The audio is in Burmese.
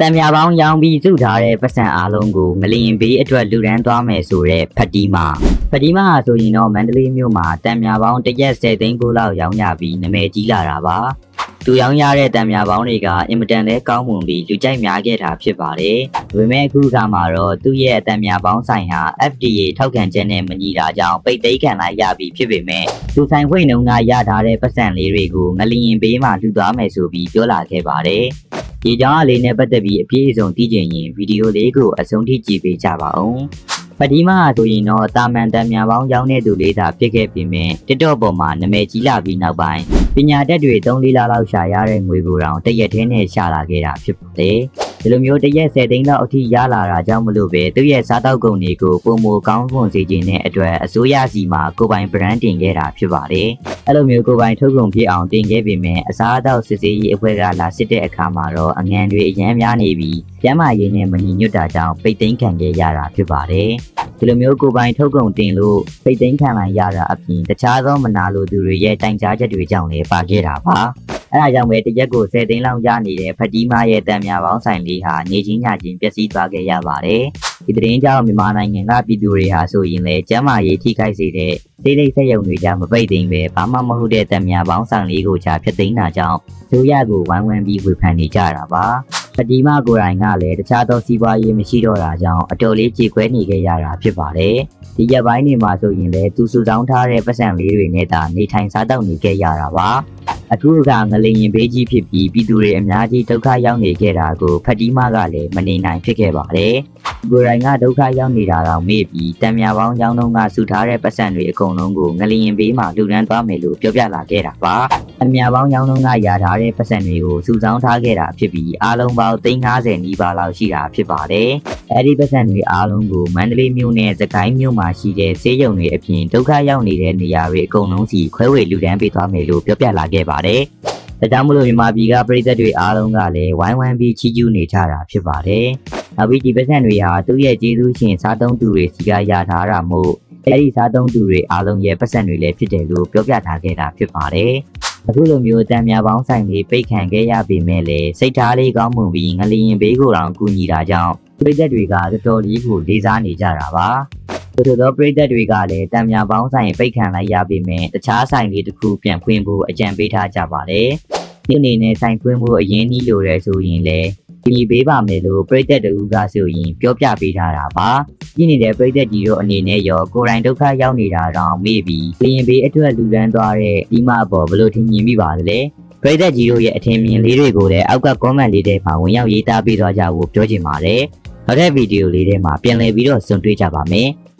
တံမြာပေါင်းရောင်းပြီးစုထားတဲ့ပတ်စံအားလုံးကိုငလျင်ဘေးအတွက်လူရန်သွားမယ်ဆိုတဲ့ဖတီမာဖတီမာဟာဆိုရင်တော့မန္တလေးမြို့မှာတံမြာပေါင်းတစ်ရက်10သိန်းကိုလောက်ရောင်းရပြီးနာမည်ကြီးလာတာပါသူရောင်းရတဲ့တံမြာပေါင်းတွေကအင်မတန်လဲကောင်းမွန်ပြီးလူကြိုက်များခဲ့တာဖြစ်ပါတယ်။ဒါပေမဲ့အခုကမှတော့သူ့ရဲ့တံမြာပေါင်းဆိုင်ဟာ FDA ထောက်ခံချက်နဲ့မညီတာကြောင့်ပိတ်သိမ်းခံလိုက်ရပြီဖြစ်ပေမဲ့သူဆိုင်ခွင့်နှုန်းကရထားတဲ့ပတ်စံလေးတွေကိုငလျင်ဘေးမှာလှူသွားမယ်ဆိုပြီးပြောလာခဲ့ပါတယ်။ ဒီကြောင့်အလေးနဲ့ပတ်သက်ပြီးအပြည့်အစုံသိချင်ရင်ဗီဒီယိုလေးကိုအဆုံးထိကြည့်ပေးကြပါဦး။ပတိမဟာဆိုရင်တော့တာမန်တန်များပေါင်းရောင်းတဲ့သူလေးသာဖြစ်ခဲ့ပြီးမြင် TikTok ပေါ်မှာနာမည်ကြီးလာပြီးနောက်ပိုင်းပညာတတ်တွေ3လလောက်ရှာရတဲ့ငွေကိုတောင်တရက်သေးနဲ့ရှာလာခဲ့တာဖြစ်ပါတယ်။ ဒီလိုမျိုးတရက်10သိန်းလောက်အထိရလာတာကြောင့်မလို့ပဲသူ့ရဲ့စားတောက်ကုန်တွေကိုပုံမကောင်းဖွန်စေခြင်းနဲ့အတွက်အစိုးရစီမှာကိုယ်ပိုင် brand တင်ခဲ့တာဖြစ်ပါတယ်။အဲ့လိုမျိုးကိုယ်ပိုင်ထုတ်ကုန်ဖြစ်အောင်တင်ခဲ့ပေမဲ့အစားအသောက်စစ်ဆေးရေးအဖွဲ့ကလာစစ်တဲ့အခါမှာတော့အငံတွေအများများနေပြီးကျန်းမာရေးနဲ့မညီညွတ်တာကြောင့်ပိတ်သိမ်းခံခဲ့ရတာဖြစ်ပါတယ်။ဒီလိုမျိုးကိုယ်ပိုင်ထုတ်ကုန်တင်လို့ပိတ်သိမ်းခံလိုက်ရတာအပြင်တခြားသောမနာလိုသူတွေရဲ့တိုင်ကြားချက်တွေကြောင့်လည်းပါခဲ့တာပါ။ အဲဒါကြောင့်ပဲတရက်ကို10သိန်းလောက်ရနေတဲ့ဖတီမားရဲ့တံမြာပေါင်းဆိုင်လေးဟာနေချင်းညချင်းပျက်စီးသွားခဲ့ရပါတယ်။ဒီသတင်းကြောင့်မြန်မာနိုင်ငံကပြည်သူတွေဟာဆိုရင်လည်းကျန်းမာရေးထိခိုက်စေတဲ့စိတ်လိတ်ဆက်ယုံတွေကြမပိတ်သိမ်းပဲဘာမှမဟုတ်တဲ့တံမြာပေါင်းဆောင်လေးကိုချဖျက်သိမ်းတာကြောင့်ဒုရကိုဝိုင်းဝန်းပြီးဝေဖန်နေကြတာပါပတိမကိုယ်တိုင်ကလည်းတခြားသောစီးပွားရေးမရှိတော့တာကြောင့်အတော်လေးကြေခွဲနေခဲ့ရတာဖြစ်ပါတယ်ဒီရက်ပိုင်းတွေမှာဆိုရင်လည်းသူစုဆောင်းထားတဲ့ပတ်စံလေးတွေနဲ့သာနေထိုင်စားတောက်နေခဲ့ရတာပါ အခုကငလင်ရင်ဘေးကြီးဖြစ်ပြီးပြည်သူတွေအများကြီးဒုက္ခရောက်နေခဲ့တာကိုဖတီမကလည်းမနေနိုင်ဖြစ်ခဲ့ပါတယ် ကိုယ်တိုင်ကဒုက္ခရောက်နေတာတော့မေ့ပြီးတံမြာပေါင်းကြောင်းတုံးကစုထားတဲ့ပတ်စံတွေအကုန်လုံးကိုငလျင်ဘေးမှာလူရန်သွားမယ်လို့ပြောပြလာခဲ့တာပါ။အမြာပေါင်းကြောင်းတုံးကယာထားတဲ့ပတ်စံတွေကိုစုဆောင်းထားခဲ့တာဖြစ်ပြီးအားလုံးပေါင်း350နီးပါးလောက်ရှိတာဖြစ်ပါတယ်။အဲဒီပတ်စံတွေအားလုံးကိုမန္တလေးမြို့နဲ့စကိုင်းမြို့မှာရှိတဲ့ဆေးရုံတွေအပြင်ဒုက္ခရောက်နေတဲ့နေရာတွေအကုန်လုံးစီခွဲဝေလူရန်ပေးသွားမယ်လို့ပြောပြလာခဲ့ပါတယ်။ ဒါကြောင့်မလို့မြန်မာပြည်ကပြည်သက်တွေအားလုံးကလည်းဝိုင်းဝန်းပြီးချီးကျူးနေကြတာဖြစ်ပါတယ်။နောက်ပြီးဒီပတ်စံတွေဟာသူ့ရဲ့ကျေးဇူးရှင်စားသုံးသူတွေစီကရထားတာမို့အဲဒီစားသုံးသူတွေအားလုံးရဲ့ပတ်စံတွေလည်းဖြစ်တယ်လို့ပြောပြထားခဲ့တာဖြစ်ပါတယ်။အခုလိုမျိုးတံမြာပေါင်းဆိုင်လေးပိတ်ခံခဲ့ရပေမဲ့လည်းစိတ်ထားလေးကောင်းမွန်ပြီးငလျင်ဘေးကိုတောင်ကူညီတာကြောင့်ပြည်သက်တွေကတော်တော်လေးကိုလေးစားနေကြတာပါ။ သို့သောပြည်သက်တွေကလည်းတံမြာပေါင်းဆိုင်ပိတ်ခံလိုက်ရပေမဲ့တခြားဆိုင်လေးတစ်ခုပြန်ဖွင့်ဖို့အကြံပေးထားကြပါတယ်။ဒီအနေနဲ့ဆိုင်ဖွင့်ဖို့အရင်ကြီးလိုရဲဆိုရင်လည်းဒီပေးပါမယ်လို့ပြည်သက်တူကဆိုရင်ပြောပြပေးထားတာပါ။ပြည်နေတဲ့ပြည်သက်ကြီးတို့အနေနဲ့ရောကိုယ်တိုင်ဒုက္ခရောက်နေတာတော့မေ့ပြီးလျင်ဘေးအတွက်လူလန်းသွားတဲ့ဒီမအပေါ်ဘလို့ထင်မြင်မိပါသလဲပြည်သက်ကြီးတို့ရဲ့အထင်မြင်လေးတွေကိုလည်းအောက်က comment လေးထဲမှာဝင်ရောက်ရေးသားပေးသွားကြဖို့ပြောချင်ပါတယ်နောက်တဲ့ဗီဒီယိုလေးထဲမှာပြန်လည်ပြီးတော့ဆုံတွေ့ကြပါမယ်